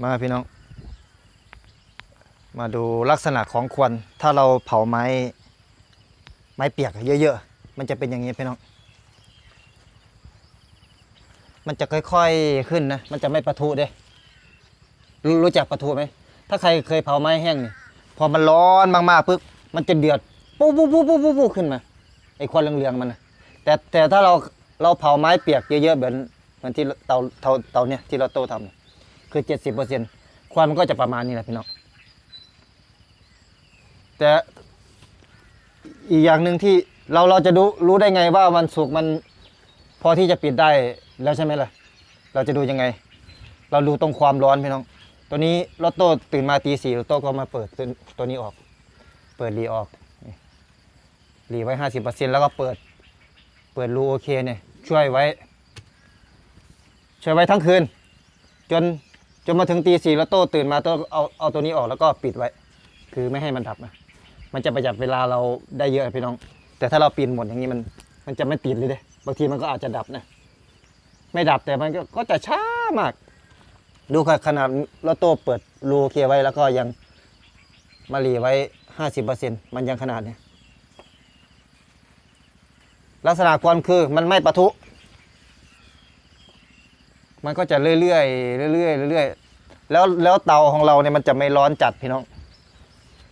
มาพี่น้อง มาดูลักษณะของควัน ถ้าเราเผาไม้ ไม้เปียกเยอะๆ มันจะเป็นอย่างนี้พี่น้อง มันจะค่อยๆขึ้นนะ มันจะไม่ประทุเด้รรู้รู้จักประทุไหม ถ้าใครเคยเผาไม้แห้งนี่ พอมันร้อนมากๆปึ๊บ มันจะเดือดปุ๊บปุ๊บปุ๊บปุ๊บปุ๊บขึ้นมา ไอ้ควันเหลืองๆมันนะแต่แต่ถ้าเราเราเผาไม้เปียกเยอะๆเหมือนเหมือนที่เตาเตาเตาเนี่ยที่เราโตทำ คือเจ็ดสิบเปอร์เซ็นต์ควันมันก็จะประมาณนี้แหละพี่น้องแต่อีกอย่างหนึ่งที่เราเราจะดูรู้ได้ไงว่ามันสุกมันพอที่จะปิดได้แล้วใช่ไหมล่ะ เราจะดูยังไง เราดูตรงความร้อนพี่น้อง ตัวนี้รถโต้ตื่นมาตีสี่รถโต้ก็มาเปิดตัวนี้ออก เปิดรีออกรีไว้ห้าสิบเปอร์เซ็นแล้วก็เปิด เปิดรูโอเคเนี่ยช่วยไว้ ช่วยไว้ทั้งคืน จน จนมาถึงตีสี่แล้วโต้ตื่นมาโต้เอาเอาตัวนี้ออกแล้วก็ปิดไว้ คือไม่ให้มันดับนะมันจะประหยัดเวลาเราได้เยอะพี่น้อง แต่ถ้าเราปีนหมดอย่างนี้มัน มันจะไม่ติดเลยเด้บางทีมันก็อาจจะดับนะไม่ดับแต่มันก็ก็จะช้ามาก ดูขนาดรถโต้เปิดรูโอเคไว้แล้วก็ยังมาหลีไว้ห้าสิบเปอร์เซ็นมันยังขนาดเนี้ยลักษณะควันคือมันไม่ปะทุ มันก็จะเรื่อยๆเรื่อยๆเรื่อยๆแล้วแล้วเตาของเราเนี่ยมันจะไม่ร้อนจัดพี่น้อง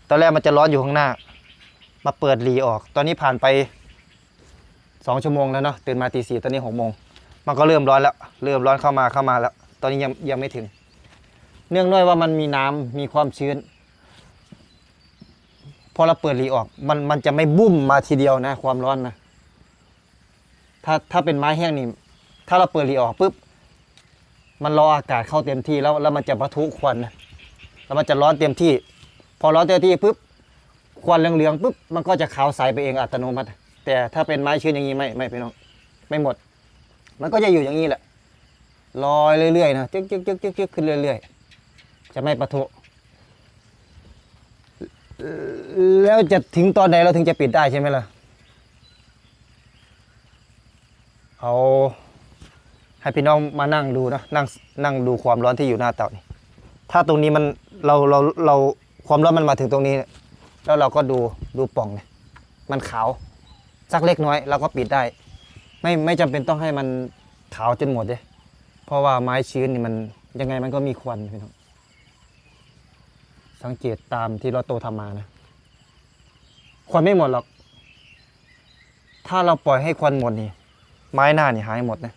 ตอนแรกมันจะร้อนอยู่ข้างหน้า มาเปิดหลีออก ตอนนี้ผ่านไปสองชั่วโมงแล้วเนาะตื่นมาตีสี่ตอนนี้หกโมงมันก็เริ่มร้อนแล้ว เริ่มร้อนเข้ามาเข้ามาแล้ว ตอนนี้ยังยังไม่ถึง เนื่องด้วยว่ามันมีน้ำมีความชื้น พอเราเปิดหลีออก มันมันจะไม่บุ้มมาทีเดียวนะ ความร้อนนะถ้าถ้าเป็นไม้แห้งนี่ถ้าเราเปิดหลีออกปุ๊บ มันรออากาศเข้าเต็มที่แล้วแล้วมันจะปะทุควันนะแล้วมันจะร้อนเต็มที่ พอร้อนเต็มที่ปุ๊บควันเหลืองๆปุ๊บมันก็จะขาวใสไปเองอัตโนมัติ แต่ถ้าเป็นไม้ชื้นอย่างนี้ไม่ไม่พี่น้องไม่หมด มันก็จะอยู่อย่างนี้แหละลอยเรื่อยๆนะจึ๊กจึ๊กจึ๊กจึ๊กจึ๊กขึ้นเรื่อยๆ จะไม่ปะทุแล้วจะถึงตอนไหนเราถึงจะปิดได้ใช่ไหมล่ะเอา ให้พี่น้องมานั่งดูนะนั่งนั่งดูความร้อนที่อยู่หน้าเตานี่ถ้าตรงนี้มันเราเราเราความร้อนมันมาถึงตรงนี้ แล้วเราก็ดูดูป่องเนี่ยมันขาวสักเล็กน้อยเราก็ปิดได้ ไม่ไม่จำเป็นต้องให้มันขาวจนหมดเลยเพราะว่าไม้ชื้นนี่มันยังไงมันก็มีควันพี่น้องสังเกตตามที่เราโตทำมานะควันไม่หมดหรอก ถ้าเราปล่อยให้ควันหมดนี่ ไม้หน้านี่หายหมดนะ